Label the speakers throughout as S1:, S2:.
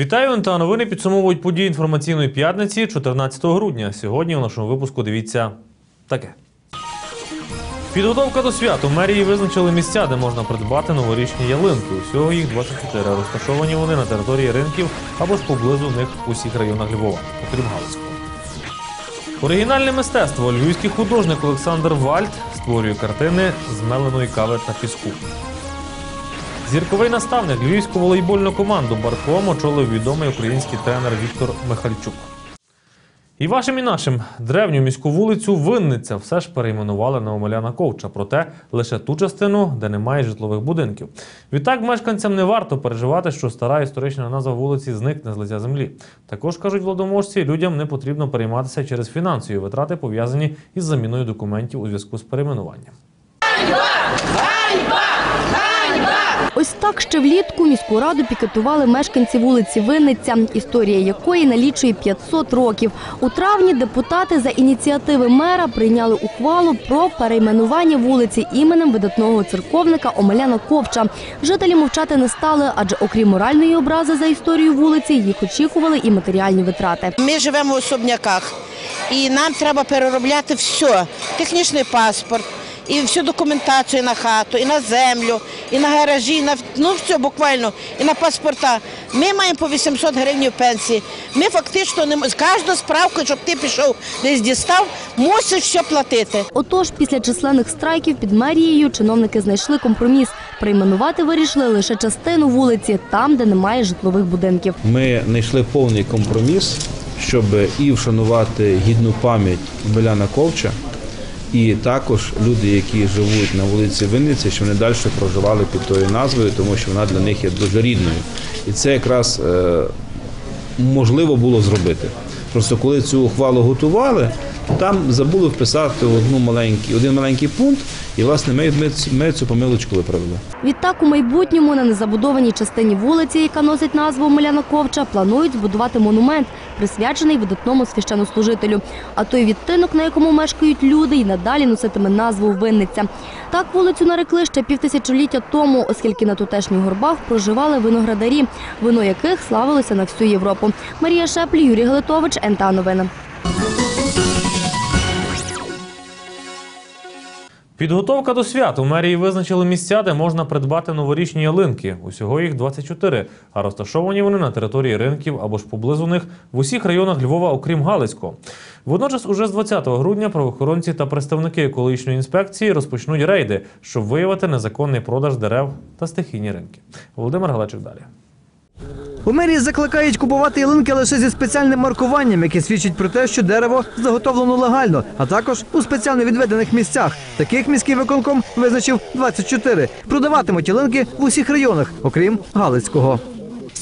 S1: Вітаю та новини підсумовують події інформаційної п'ятниці 14 грудня. Сьогодні у нашому випуску дивіться таке. Підготовка до свят. У мерії визначили місця, де можна придбати новорічні ялинки. Усього їх 24. Розташовані вони на території ринків або ж поблизу них у всіх районах Львова, окрім Галицького. Оригінальне мистецтво. Львівський художник Олександр Вальт створює картини з меленої кави та піску. Зірковий наставник львівську волейбольну команду Барком очолив відомий український тренер Віктор Михальчук. І вашим і нашим древню міську вулицю Винниця все ж перейменували на Омеляна Ковча, проте лише ту частину, де немає житлових будинків. Відтак мешканцям не варто переживати, що стара історична назва вулиці зникне з лиця землі. Також кажуть владоможці, людям не потрібно перейматися через фінансові витрати, пов'язані із заміною документів у зв'язку з перейменуванням.
S2: Ось так ще влітку міську раду пікетували мешканці вулиці Винниця, історія якої налічує 500 років. У травні депутати за ініціативи мера прийняли ухвалу про перейменування вулиці іменем видатного церковника Омеляна Ковча. Жителі мовчати не стали, адже окрім моральної образи за історію вулиці, їх очікували і матеріальні витрати.
S3: Ми живемо в особняках, і нам треба переробляти все: технічний паспорт, і всю документацію на хату, і на землю, і на гаражі, і на ну все буквально, і на паспорта. Ми маємо по 800 гривень пенсії. Ми фактично не з кожну справку, щоб ти пішов десь дістав, мусиш все платити.
S2: Отож, після численних страйків під мерією чиновники знайшли компроміс. Прийменувати вирішили лише частину вулиці, там, де немає житлових будинків.
S4: Ми знайшли повний компроміс, щоб і вшанувати гідну пам'ять Беляна Ковча, і також люди, які живуть на вулиці Винниці, що вони далі проживали під тою назвою, тому що вона для них є дуже рідною. І це якраз е, можливо було зробити. Просто коли цю ухвалу готували, там забули вписати одну маленький, один маленький пункт, і власне ми, ми, ми цю помилочку виправили.
S2: Відтак у майбутньому на незабудованій частині вулиці, яка носить назву Омеляна Ковча, планують збудувати монумент, присвячений видатному священнослужителю. А той відтинок, на якому мешкають люди, і надалі носитиме назву Винниця. Так вулицю нарекли ще півтисячоліття тому, оскільки на тутешніх горбах проживали виноградарі, вино яких славилося на всю Європу. Марія Шеплі, Юрій Галитович, НТА Новини.
S1: Підготовка до свят. У мерії визначили місця, де можна придбати новорічні ялинки. Усього їх 24, а розташовані вони на території ринків або ж поблизу них в усіх районах Львова, окрім Галицького. Водночас, уже з 20 грудня правоохоронці та представники екологічної інспекції розпочнуть рейди, щоб виявити незаконний продаж дерев та стихійні ринки. Володимир Галачик далі.
S5: У мерії закликають купувати ялинки лише зі спеціальним маркуванням, яке свідчить про те, що дерево заготовлено легально, а також у спеціально відведених місцях. Таких міський виконком визначив 24. Продаватимуть ялинки в усіх районах, окрім Галицького.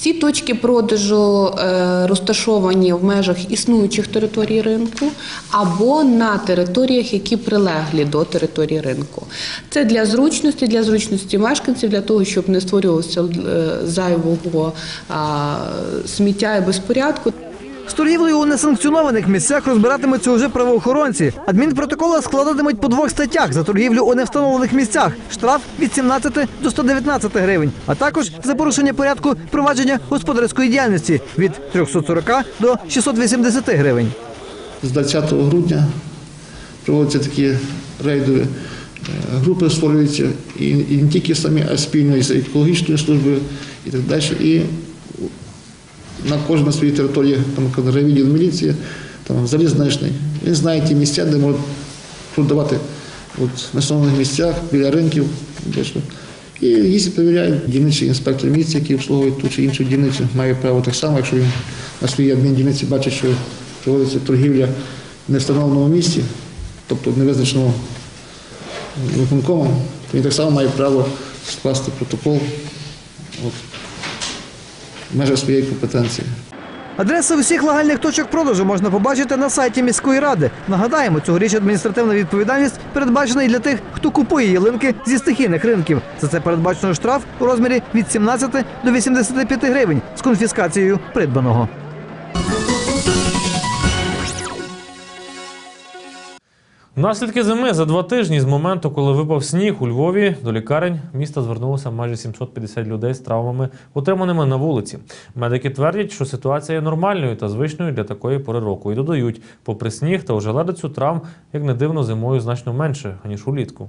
S6: Всі точки продажу е, розташовані в межах існуючих територій ринку або на територіях, які прилеглі до території ринку. Це для зручності, для зручності мешканців, для того, щоб не створювалося е, зайвого сміття і безпорядку.
S5: З торгівлею у несанкціонованих місцях розбиратимуться уже правоохоронці. Адмінпротоколи складатимуть по двох статтях за торгівлю у невстановлених місцях. Штраф від 17 до 119 гривень, а також за порушення порядку провадження господарської діяльності від 340 до 680 гривень.
S7: з 20 грудня проводяться такі рейдові е, групи, створюються і, не тільки самі, а спільно із екологічною службою і так далі. На кожній своїй території там райвідділ міліції, там залізничний. Він знає ті місця, де можуть продавати от, на основних місцях, біля ринків. дещо. І їздять, перевіряють дільничний інспектор міліції, який обслуговує ту чи іншу дільницю, має право так само, якщо він на своїй адміндільниці бачить, що проводиться торгівля в невстановленому місці, тобто невизначеному виконкомом, то він так само має право скласти протокол от, в межах своєї компетенції.
S5: Адреси усіх легальних точок продажу можна побачити на сайті міської ради. Нагадаємо, цьогоріч адміністративна відповідальність передбачена і для тих, хто купує ялинки зі стихійних ринків. За це передбачено штраф у розмірі від 17 до 85 гривень з конфіскацією придбаного.
S1: Наслідки зими за два тижні з моменту, коли випав сніг у Львові, до лікарень міста звернулося майже 750 людей з травмами, отриманими на вулиці. Медики твердять, що ситуація є нормальною та звичною для такої пори року. І додають, попри сніг та ожеледицю травм, як не дивно, зимою значно менше аніж улітку.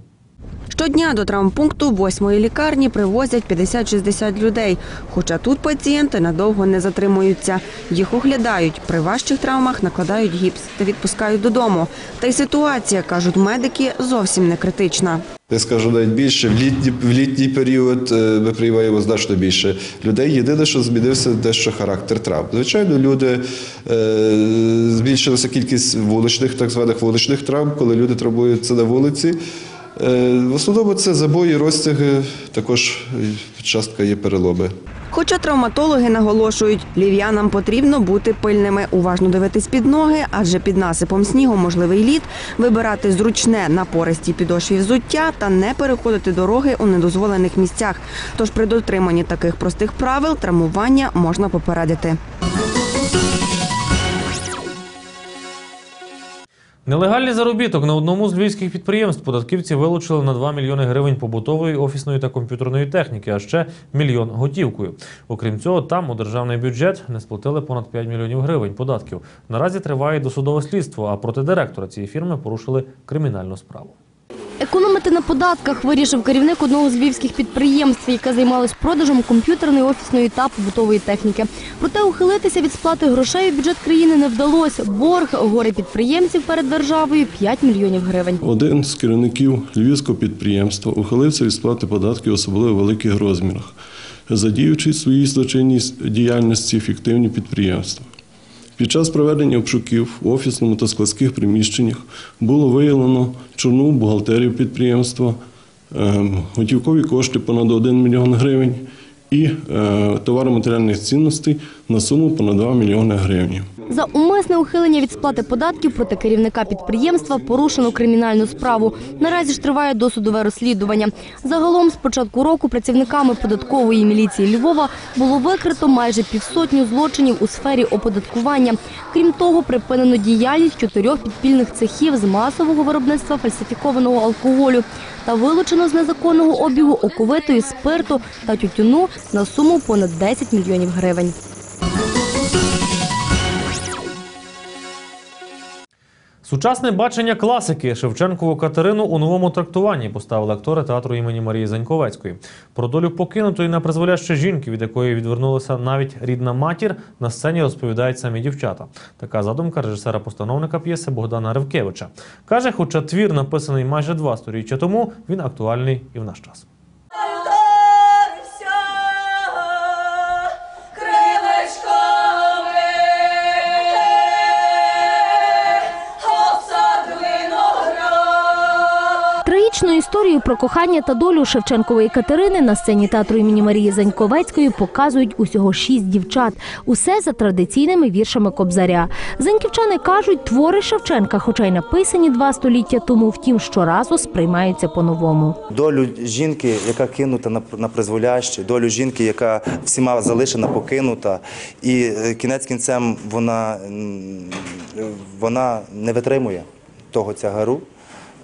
S8: Щодня до травмпункту восьмої лікарні привозять 50-60 людей. Хоча тут пацієнти надовго не затримуються. Їх оглядають, при важчих травмах накладають гіпс та відпускають додому. Та й ситуація, кажуть медики, зовсім не критична.
S9: Я скажу навіть більше, в літній, в літній період е, ми приймаємо значно більше людей. Єдине, що змінився дещо характер травм. Звичайно, люди е, збільшилася кількість вуличних, так званих вуличних травм, коли люди травмуються на вулиці. Е, в основному це забої, розтяги, також е, частка є переломи.
S8: Хоча травматологи наголошують, лів'янам потрібно бути пильними, уважно дивитись під ноги, адже під насипом снігу можливий лід, вибирати зручне на пористій підошві взуття та не переходити дороги у недозволених місцях. Тож при дотриманні таких простих правил травмування можна попередити.
S1: Нелегальний заробіток на одному з львівських підприємств податківці вилучили на 2 мільйони гривень побутової, офісної та комп'ютерної техніки, а ще мільйон готівкою. Окрім цього, там у державний бюджет не сплатили понад 5 мільйонів гривень податків. Наразі триває досудове слідство, а проти директора цієї фірми порушили кримінальну справу.
S10: Економити на податках вирішив керівник одного з львівських підприємств, яке займалось продажем комп'ютерної, офісної та побутової техніки. Проте ухилитися від сплати грошей у бюджет країни не вдалося. Борг горе підприємців перед державою 5 мільйонів гривень.
S11: Один з керівників львівського підприємства ухилився від сплати податків особливо великих розмірах, задіючи в своїй злочинній діяльності фіктивні підприємства. Під час проведення обшуків в офісному та складських приміщеннях було виявлено чорну бухгалтерію підприємства, ем, готівкові кошти понад 1 мільйон гривень і е, товари матеріальних цінностей на суму понад 2 мільйони гривень.
S10: За умисне ухилення від сплати податків проти керівника підприємства порушено кримінальну справу. Наразі ж триває досудове розслідування. Загалом з початку року працівниками податкової міліції Львова було викрито майже півсотню злочинів у сфері оподаткування. Крім того, припинено діяльність чотирьох підпільних цехів з масового виробництва фальсифікованого алкоголю та вилучено з незаконного обігу оковитої спирту та тютюну на суму понад 10 мільйонів гривень.
S1: Сучасне бачення класики Шевченкову Катерину у новому трактуванні поставили актори театру імені Марії Заньковецької. Про долю покинутої на призволяще жінки, від якої відвернулася навіть рідна матір, на сцені розповідають самі дівчата. Така задумка режисера-постановника п'єси Богдана Ревкевича. Каже, хоча твір написаний майже два сторіччя тому, він актуальний і в наш час.
S10: Про кохання та долю Шевченкової Катерини на сцені театру імені Марії Заньковецької показують усього шість дівчат. Усе за традиційними віршами Кобзаря. Заньківчани кажуть, твори Шевченка, хоча й написані два століття тому, втім щоразу сприймаються по-новому.
S12: Долю жінки, яка кинута на, призволяще, долю жінки, яка всіма залишена, покинута, і е, кінець кінцем вона, вона не витримує того тягару,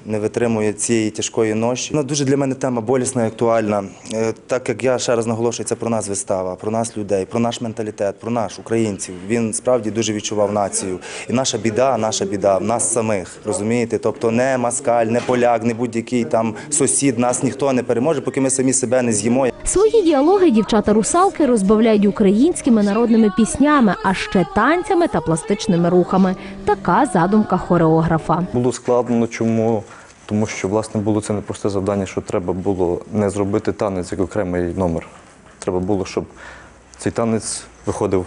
S12: не витримує цієї тяжкої ноші. Вона дуже для мене тема болісна і актуальна. Е, Так як я ще раз наголошую, це про нас вистава, про нас людей, про наш менталітет, про наш українців. Він справді дуже відчував націю. І наша біда, наша біда в нас самих, розумієте? Тобто не москаль, не поляк, не будь-який там сусід, нас ніхто не переможе, поки ми самі себе не з'їмо.
S10: Свої діалоги дівчата-русалки розбавляють українськими народними піснями, а ще танцями та пластичними рухами. Така задумка хореографа.
S13: Було складно, чому? Тому що власне було це непросте завдання, що треба було не зробити танець як окремий номер. Треба було, щоб цей танець виходив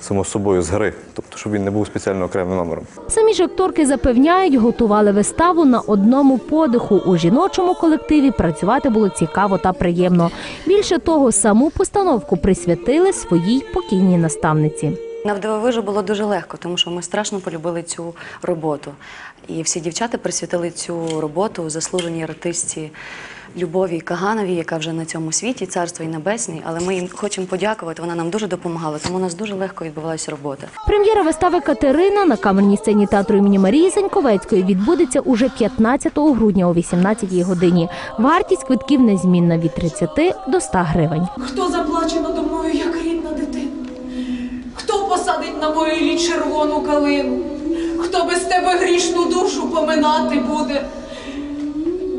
S13: само собою з гри, тобто щоб він не був спеціально окремим номером.
S10: Самі ж акторки запевняють, готували виставу на одному подиху. У жіночому колективі працювати було цікаво та приємно. Більше того, саму постановку присвятили своїй покійній наставниці.
S14: На вдивовижу було дуже легко, тому що ми страшно полюбили цю роботу. І всі дівчата присвятили цю роботу заслуженій артистці Любові Кагановій, яка вже на цьому світі, царство і небесний. Але ми їм хочемо подякувати. Вона нам дуже допомагала, тому у нас дуже легко відбувалася робота.
S10: Прем'єра вистави Катерина на камерній сцені театру імені Марії Заньковецької відбудеться уже 15 грудня о 18 годині. Вартість квитків незмінна від 30 до 100 гривень.
S15: Хто заплаче надо мною, як рідна? Хто посадить на моїй червону калину? Хто без тебе грішну душу поминати буде?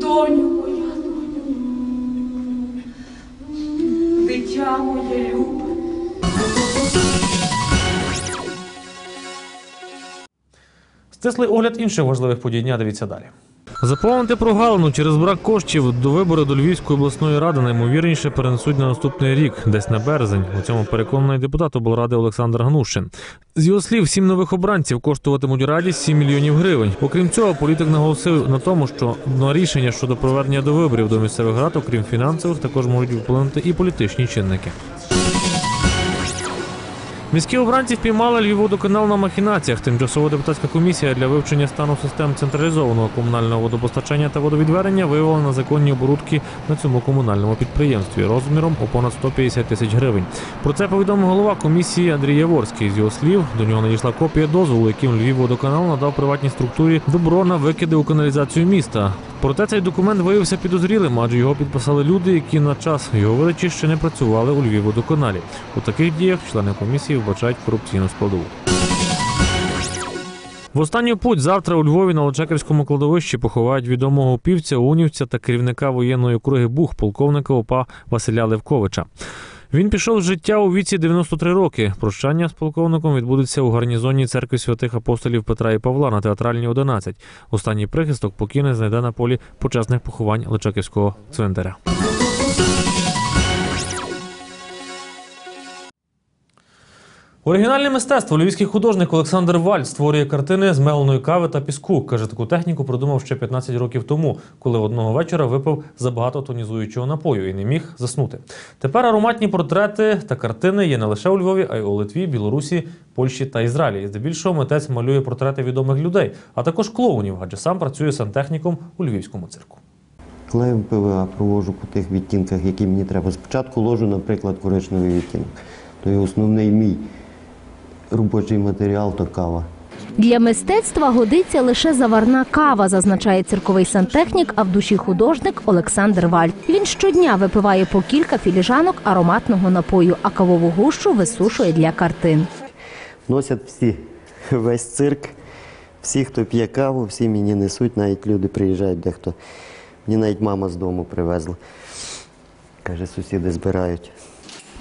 S15: Доню моя, доню, дитя моє любе.
S1: Стислий огляд інших важливих подій дня. Дивіться далі. Заповнити прогалину через брак коштів до вибору до Львівської обласної ради наймовірніше перенесуть на наступний рік, десь на березень. У цьому переконаний депутат облради Олександр Гнущин. З його слів, сім нових обранців коштуватимуть раді 7 мільйонів гривень. Окрім цього, політик наголосив на тому, що на рішення щодо проведення до виборів до місцевих рад, окрім фінансових, також можуть вплинути і політичні чинники. Міські обранці впіймали Львівводоканал на махінаціях. Тимчасова депутатська комісія для вивчення стану систем централізованого комунального водопостачання та водовідведення виявила незаконні оборудки на цьому комунальному підприємстві розміром у понад 150 тисяч гривень. Про це повідомив голова комісії Андрій Яворський. З його слів, до нього надійшла копія дозволу, яким Львівводоканал надав приватній структурі добро на викиди у каналізацію міста. Проте цей документ виявився підозрілим, адже його підписали люди, які на час його видачі ще не працювали у Львівводоканалі. У таких діях члени комісії вбачають корупційну складову. В останню путь завтра у Львові на Лочаківському кладовищі поховають відомого півця, унівця та керівника воєнної округи Бух, полковника ОПА Василя Левковича. Він пішов з життя у віці 93 роки. Прощання з полковником відбудеться у гарнізонній церкві святих апостолів Петра і Павла на театральній 11. Останній прихисток покійний знайде на полі почесних поховань Личаківського цвинтаря. Оригінальне мистецтво львівський художник Олександр Валь створює картини з меленої кави та піску. Каже, таку техніку придумав ще 15 років тому, коли одного вечора випив забагато тонізуючого напою і не міг заснути. Тепер ароматні портрети та картини є не лише у Львові, а й у Литві, Білорусі, Польщі та Ізраїлі. Здебільшого митець малює портрети відомих людей, а також клоунів, адже сам працює сантехніком у львівському цирку.
S16: Клеєм ПВА провожу по тих відтінках, які мені треба. Спочатку ложу, наприклад, коричневий відтінок. То є основний мій робочий матеріал то кава.
S10: Для мистецтва годиться лише заварна кава, зазначає цирковий сантехнік, а в душі художник Олександр Валь. Він щодня випиває по кілька філіжанок ароматного напою, а кавову гущу висушує для картин.
S16: Носять всі, весь цирк, всі, хто п'є каву, всі мені несуть, навіть люди приїжджають, дехто. Мені навіть мама з дому привезла. Каже, сусіди збирають.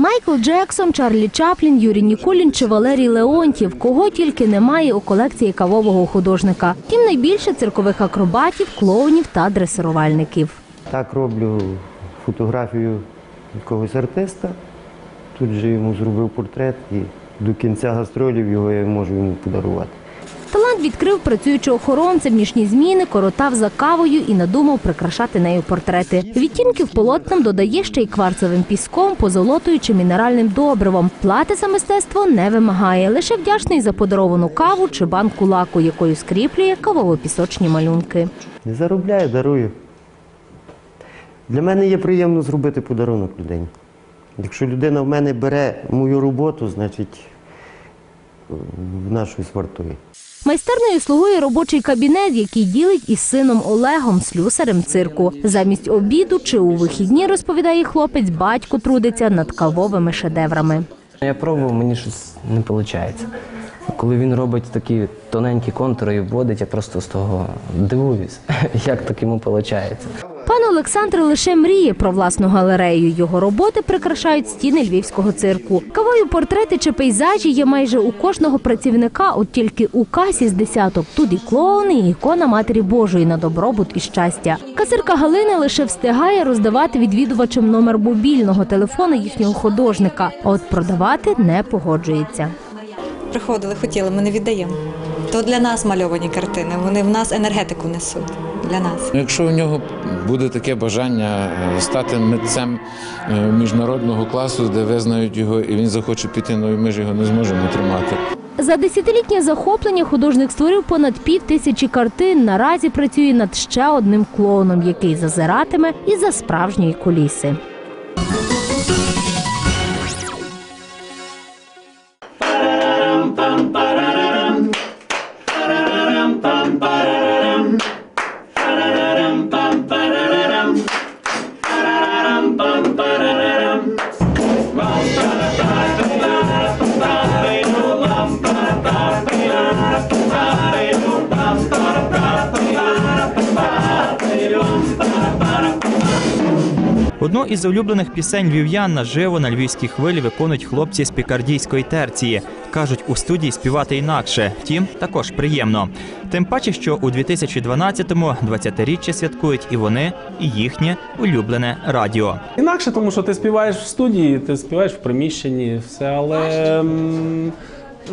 S10: Майкл Джексон, Чарлі Чаплін, Юрій Нікулін чи Валерій Леонтів. Кого тільки немає у колекції кавового художника. Тим найбільше циркових акробатів, клоунів та дресирувальників.
S16: Так роблю фотографію якогось артиста. Тут же йому зробив портрет і до кінця гастролів його я можу йому подарувати.
S10: Талант відкрив працюючи охоронцем нічні зміни, коротав за кавою і надумав прикрашати нею портрети. Відтінків полотнам додає ще й кварцевим піском, позолотою чи мінеральним добривом. Плати за мистецтво не вимагає, лише вдячний за подаровану каву чи банку лаку, якою скріплює кавово-пісочні малюнки.
S16: Не заробляю, дарую. Для мене є приємно зробити подарунок людині. Якщо людина в мене бере мою роботу, значить вона щось вартує.
S10: Майстерною слугує робочий кабінет, який ділить із сином Олегом, слюсарем цирку. Замість обіду чи у вихідні, розповідає хлопець, батько трудиться над кавовими шедеврами.
S17: Я пробував, мені щось не виходить. Коли він робить такі тоненькі контури і вводить, я просто з того дивуюсь, як так йому виходить.
S10: Пан Олександр лише мріє про власну галерею. Його роботи прикрашають стіни львівського цирку. Кавою портрети чи пейзажі є майже у кожного працівника, от тільки у касі з десяток. Тут і клоуни, і ікона Матері Божої на добробут і щастя. Касирка Галина лише встигає роздавати відвідувачам номер мобільного телефону їхнього художника, от продавати не погоджується.
S18: Приходили, хотіли, ми не віддаємо. То для нас мальовані картини, вони в нас енергетику несуть. Для нас.
S19: Якщо у нього буде таке бажання е, стати митцем е, міжнародного класу, де визнають його, і він захоче піти, ну і ми ж його не зможемо тримати.
S20: За десятилітнє захоплення художник створив понад пів тисячі картин. Наразі працює над ще одним клоуном, який зазиратиме із за справжньої куліси.
S21: Одну із улюблених пісень львів'ян наживо на львівській хвилі виконують хлопці з пікардійської терції. Кажуть, у студії співати інакше, втім, також приємно. Тим паче, що у 2012-му 20-річчя святкують і вони, і їхнє улюблене радіо.
S22: Інакше, тому що ти співаєш в студії, ти співаєш в приміщенні, все, але м,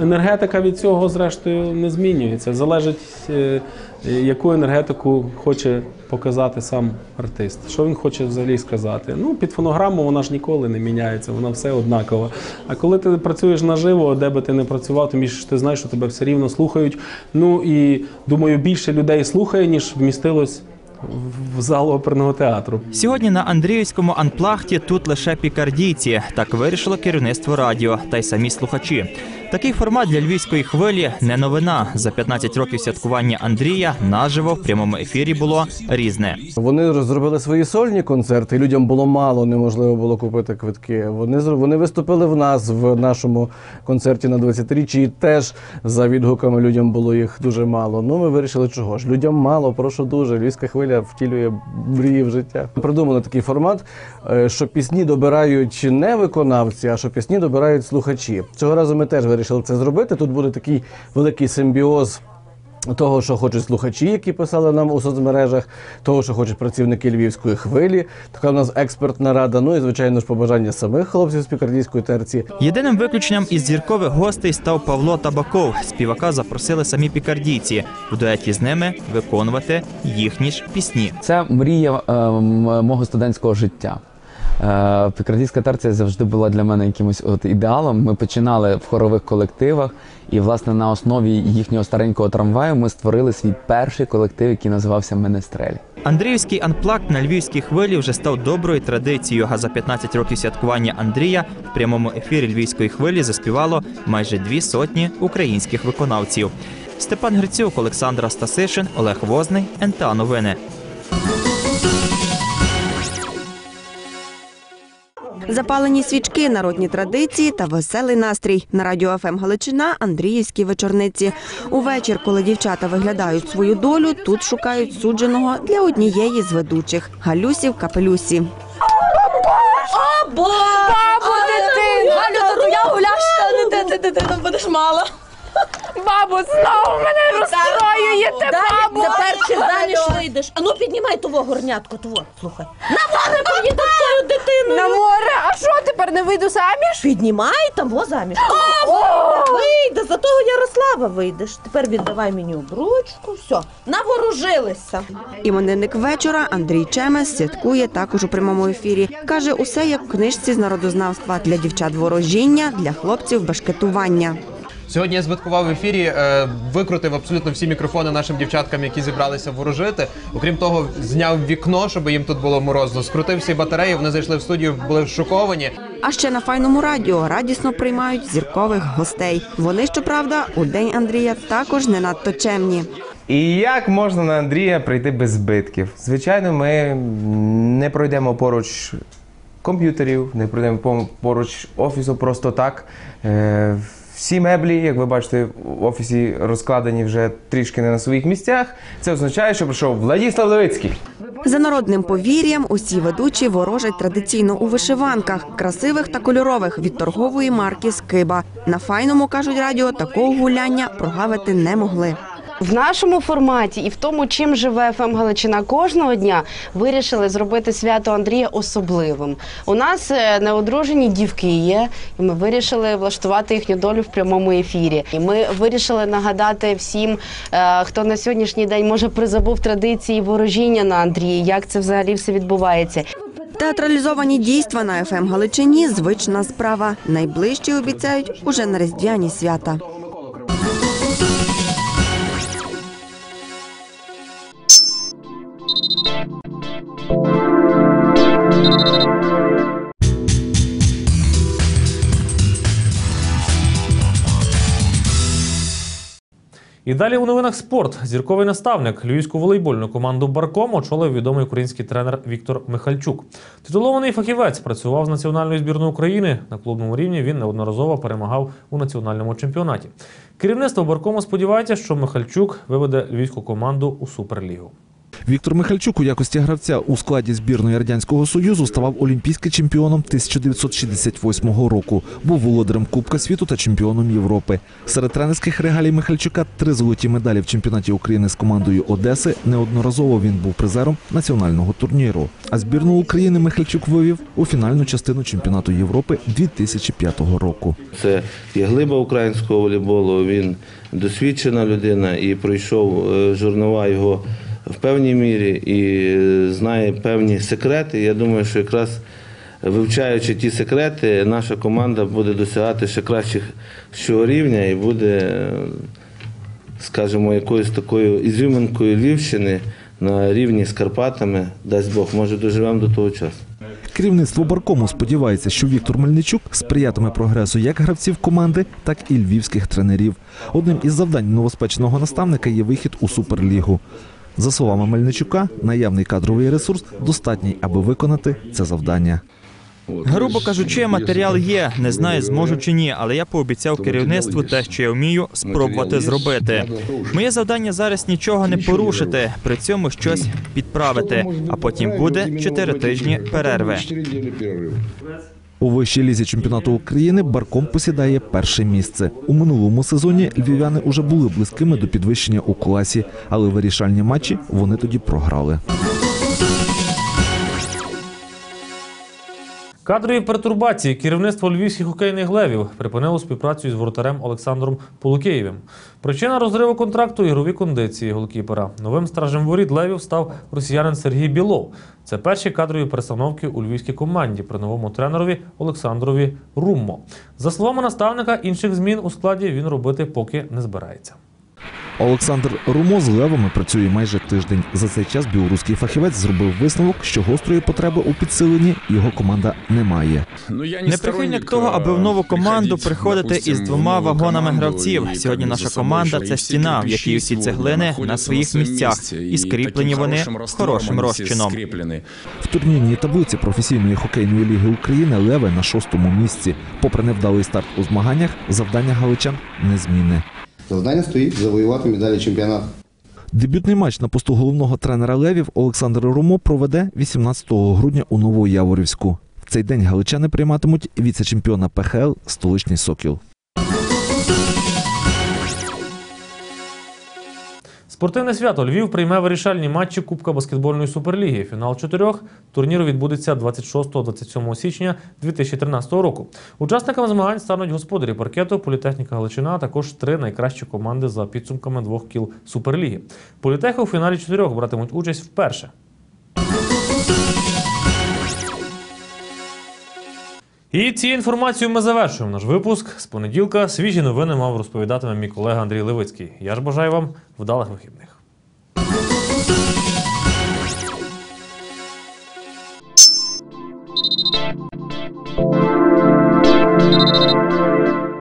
S22: енергетика від цього, зрештою, не змінюється. Залежить, е, яку енергетику хоче показати сам артист. Що він хоче взагалі сказати. Ну, під фонограму вона ж ніколи не міняється, вона все однакова. А коли ти працюєш наживо, де би ти не працював, тим більше ти знаєш, що тебе все рівно слухають. Ну і думаю, більше людей слухає, ніж вмістилось в зал оперного театру.
S21: Сьогодні на Андріївському анплахті тут лише пікардійці. Так вирішило керівництво радіо та й самі слухачі. Такий формат для львівської хвилі не новина. За 15 років святкування Андрія наживо в прямому ефірі було різне.
S23: Вони розробили свої сольні концерти. Людям було мало, неможливо було купити квитки. Вони вони виступили в нас в нашому концерті на 20-річчі. І теж за відгуками людям було їх дуже мало. Ну ми вирішили, чого ж людям мало. Прошу дуже. Львівська хвиля втілює мрії в життя. Придумали такий формат, е, що пісні добирають не виконавці, а що пісні добирають слухачі. Цього разу ми теж вирішили це зробити. Тут буде такий великий симбіоз. Того, що хочуть слухачі, які писали нам у соцмережах, того, що хочуть працівники львівської хвилі, така в нас експертна рада. Ну і звичайно ж побажання самих хлопців з пікардійської терції.
S21: Єдиним виключенням із зіркових гостей став Павло Табаков. Співака запросили самі пікардійці в дуеті з ними виконувати їхні ж пісні.
S24: Це мрія е, мого студентського життя. Е, Пікардійська терція завжди була для мене якимось от ідеалом. Ми починали в хорових колективах, і власне на основі їхнього старенького трамваю ми створили свій перший колектив, який називався Менестрель.
S21: Андріївський анплакт на львівській хвилі вже став доброю традицією. А за 15 років святкування Андрія в прямому ефірі львівської хвилі заспівало майже дві сотні українських виконавців. Степан Грицюк, Олександра Стасишин, Олег Возний, НТА Новини.
S8: Запалені свічки, народні традиції та веселий настрій. На радіо ФМ Галичина Андріївські вечорниці. Увечір, коли дівчата виглядають свою долю, тут шукають судженого для однієї з ведучих Галюсів капелюсі.
S15: О! Бабу, дитину! Галю, я гуляш, ти там будеш мала. Бабу, знову мене розстроюєте, бабу! Тепер чи заміж вийдеш? А ну піднімай того горнятку, того, слухай. На море поїду з дитиною.
S25: На море? А що тепер не вийду заміж?
S15: Піднімай там во заміж.
S25: О!
S15: Вийде, за того Ярослава вийдеш. Тепер віддавай мені обручку, все, наворужилися.
S8: Іменинник вечора Андрій Чемес святкує також у прямому ефірі. Каже, усе як в книжці з народознавства для дівчат ворожіння, для хлопців башкетування.
S26: Сьогодні я збиткував в ефірі, е, викрутив абсолютно всі мікрофони нашим дівчаткам, які зібралися ворожити. Окрім того, зняв вікно, щоб їм тут було морозно. Скрутив всі батареї, вони зайшли в студію, були шоковані.
S8: А ще на файному радіо радісно приймають зіркових гостей. Вони, щоправда, у день Андрія також не надто чемні.
S27: І як можна на Андрія прийти без збитків? Звичайно, ми не пройдемо поруч комп'ютерів, не пройдемо поруч офісу просто так. Всі меблі, як ви бачите, в офісі розкладені вже трішки не на своїх місцях. Це означає, що прийшов Владіслав Левицький.
S8: За народним повір'ям, усі ведучі ворожать традиційно у вишиванках, красивих та кольорових від торгової марки Скиба. На файному кажуть радіо, такого гуляння прогавити не могли.
S28: В нашому форматі і в тому, чим живе ФМ Галичина кожного дня, вирішили зробити свято Андрія особливим. У нас е, неодружені дівки є, і ми вирішили влаштувати їхню долю в прямому ефірі. І ми вирішили нагадати всім, е, хто на сьогоднішній день може призабув традиції ворожіння на Андрія, як це взагалі все відбувається.
S8: Театралізовані дійства на ФМ Галичині звична справа. Найближчі обіцяють уже на різдвяні свята.
S1: І далі у новинах спорт. Зірковий наставник львівську волейбольну команду Барком очолив відомий український тренер Віктор Михальчук. Титулований фахівець працював з національною збірною України. На клубному рівні він неодноразово перемагав у національному чемпіонаті. Керівництво Баркому сподівається, що Михальчук виведе львівську команду у суперлігу.
S29: Віктор Михальчук у якості гравця у складі збірної радянського союзу ставав олімпійським чемпіоном 1968 року. Був володарем Кубка світу та чемпіоном Європи. Серед тренерських регалій Михальчука три золоті медалі в чемпіонаті України з командою Одеси. Неодноразово він був призером національного турніру. А збірну України Михальчук вивів у фінальну частину чемпіонату Європи 2005 року.
S30: Це є глиба українського волейболу. Він досвідчена людина і пройшов е, журнова його в певній мірі і е, знає певні секрети. Я думаю, що якраз вивчаючи ті секрети, наша команда буде досягати ще кращих щого рівня і буде, е, скажімо, якоюсь такою ізюминкою Львівщини на рівні з Карпатами. Дасть Бог, може доживемо до того часу.
S29: Керівництво Баркому сподівається, що Віктор Мельничук сприятиме прогресу як гравців команди, так і львівських тренерів. Одним із завдань новоспеченого наставника є вихід у суперлігу. За словами Мельничука, наявний кадровий ресурс достатній, аби виконати це завдання.
S21: Грубо кажучи, матеріал є. Не знаю, зможу чи ні, але я пообіцяв керівництву те, що я вмію, спробувати зробити. Моє завдання зараз нічого не порушити, при цьому щось підправити. А потім буде чотири тижні перерви.
S29: У вищій лізі чемпіонату України Барком посідає перше місце. У минулому сезоні львів'яни уже були близькими до підвищення у класі, але вирішальні матчі вони тоді програли.
S1: Кадрові пертурбації керівництво львівських хокейних левів припинило співпрацю із воротарем Олександром Полукеєвим. Причина розриву контракту ігрові кондиції голкіпера. Новим стражем воріт левів став росіянин Сергій Білов. Це перші кадрові перестановки у львівській команді при новому тренерові Олександрові Руммо. За словами наставника, інших змін у складі він робити поки не збирається.
S29: Олександр Румо з левами працює майже тиждень. За цей час білоруський фахівець зробив висновок, що гострої потреби у підсиленні його команда не має.
S21: Не прихильник того, аби в нову команду приходити із двома вагонами гравців. Сьогодні наша команда це стіна, в якій усі цеглини на своїх місцях, і скріплені вони хорошим розчином.
S29: В турнірній таблиці професійної хокейної ліги України леви на шостому місці. Попри невдалий старт у змаганнях, завдання галичан незмінне.
S31: Завдання стоїть завоювати медалі чемпіонату.
S29: Дебютний матч на посту головного тренера Левів Олександр Румо проведе 18 грудня у Новояворівську. В цей день галичани прийматимуть віце-чемпіона ПХЛ Столичний Сокіл.
S1: Спортивне свято Львів прийме вирішальні матчі Кубка баскетбольної суперліги. Фінал чотирьох турніру відбудеться 26-27 січня 2013 року. Учасниками змагань стануть господарі паркету, політехніка Галичина, а також три найкращі команди за підсумками двох кіл суперліги. Політехи у фіналі чотирьох братимуть участь вперше. І цією інформацією ми завершуємо наш випуск. З понеділка свіжі новини мав розповідатиме мій колега Андрій Левицький. Я ж бажаю вам вдалих вихідних.